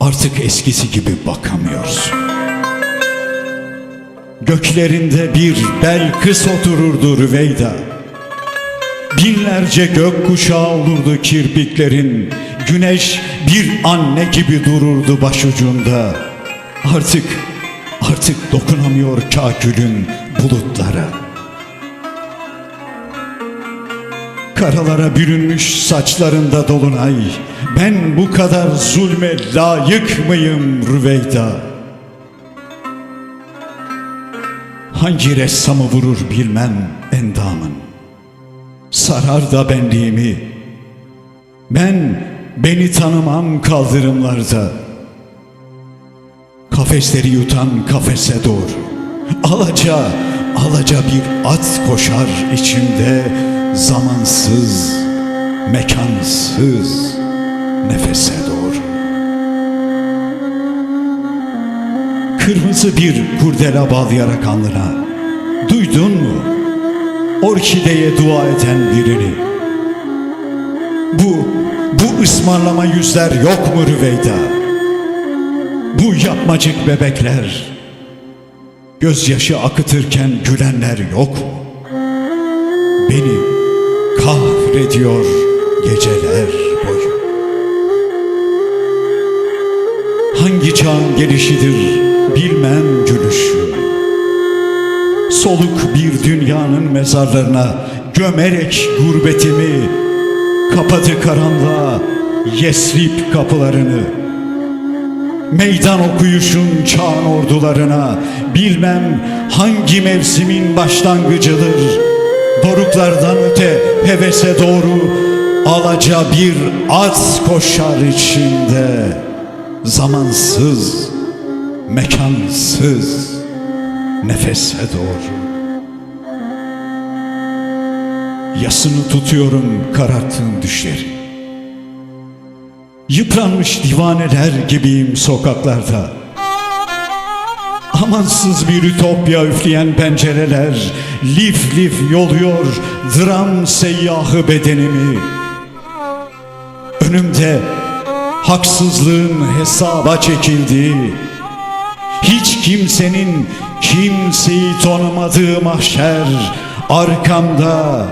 Artık eskisi gibi bakamıyorsun. Göklerinde bir Belkıs otururdu Rüveyda. Binlerce gök kuşağı olurdu kirpiklerin. Güneş bir anne gibi dururdu başucunda. Artık, artık dokunamıyor kakülün bulutlara. Karalara bürünmüş saçlarında dolunay. Ben bu kadar zulme layık mıyım Rüveyda? Hangi ressamı vurur bilmem endamın. Sarar da benliğimi. Ben beni tanımam kaldırımlarda. Kafesleri yutan kafese doğru. Alaca, alaca bir at koşar içimde zamansız, mekansız nefese doğru. Kırmızı bir kurdela bağlayarak alnına. Duydun mu? Orkideye dua eden birini. Bu, bu ısmarlama yüzler yok mu Rüveyda? Bu yapmacık bebekler, gözyaşı akıtırken gülenler yok mu? Kahrediyor geceler boyu. Hangi çağın gelişidir bilmem gülüşü. Soluk bir dünyanın mezarlarına gömerek gurbetimi kapadı karanlığa Yesrib kapılarını. Meydan okuyuşun çağın ordularına bilmem hangi mevsimin başlangıcıdır. Doruklardan öte hevese doğru alaca bir at koşar içinde. Zamansız, mekansız nefese doğru. Yasını tutuyorum kararttığın düşleri. Yıpranmış divaneler gibiyim sokaklarda. Amansız bir ütopya üfleyen pencereler lif lif yoluyor dram seyyahı bedenimi. Önümde haksızlığın hesaba çekildiği, hiç kimsenin kimseyi tanımadığı mahşer, arkamda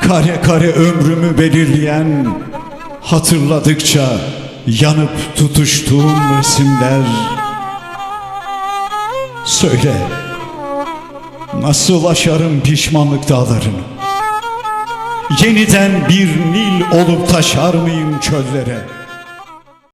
kare kare ömrümü belirleyen, hatırladıkça yanıp tutuştuğum resimler. Söyle, nasıl aşarım pişmanlık dağlarını? Yeniden bir Nil olup taşar mıyım çöllere?